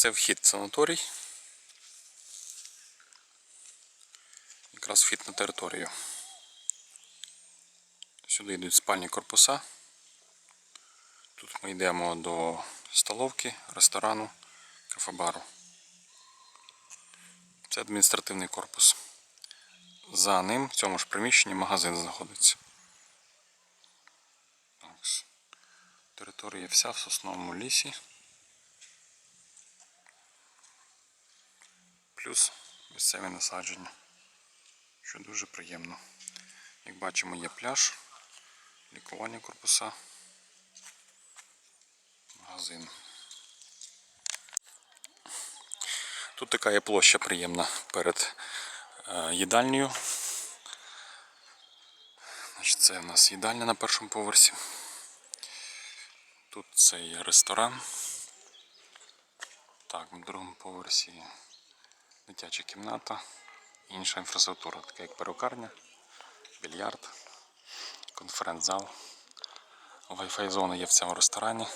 Це вхід в санаторій. Якраз вхід на територію. Сюди йдуть спальні корпуса. Тут ми йдемо до столовки, ресторану, кафе-бару. Це адміністративний корпус. За ним в цьому ж приміщенні магазин знаходиться. Територія вся в сосновому лісі. Плюс місцеві насадження, що дуже приємно. Як бачимо, є пляж, лікування корпуса, магазин. Тут така є площа приємна перед е, їдальнею. Це у нас їдальня на першому поверсі. Тут це є ресторан. Так, на другому поверсі дитяча кімната, інша інфраструктура, така як перукарня, більярд, конференц-зал. Wi-Fi зона є в цьому ресторані,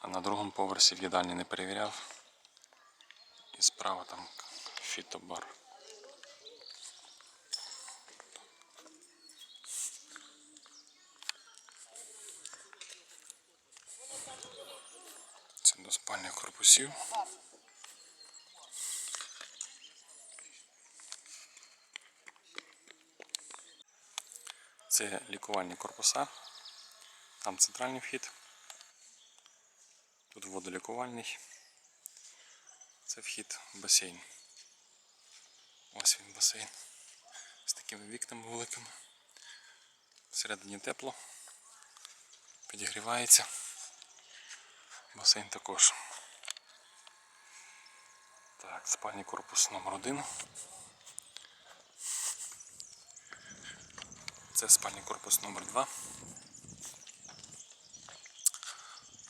а на другому поверсі в їдальні не перевіряв. І справа там фітобар. Це до спальних корпусів. Це лікувальні корпуса. Там центральний вхід. Тут водолікувальний. Це вхід басейн. Ось він басейн. З такими вікнами великими. Всередині тепло. Підігрівається. Басейн також. Так, спальний корпус номер один. Це спальний корпус номер 2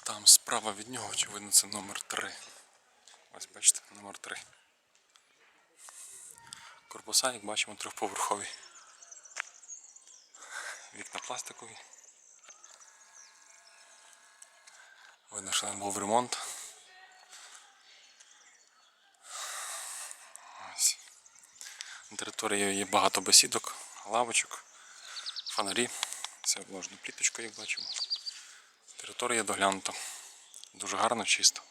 Там справа від нього, очевидно, це номер 3 Ось бачите, номер 3 Корпуса, як бачимо, трьохповерхові. Вікна пластикові. Видно, що там був ремонт. На території є багато бесідок, лавочок фонарі. Все обложено пліточкою, як бачимо. Територія доглянута. Дуже гарно, чисто.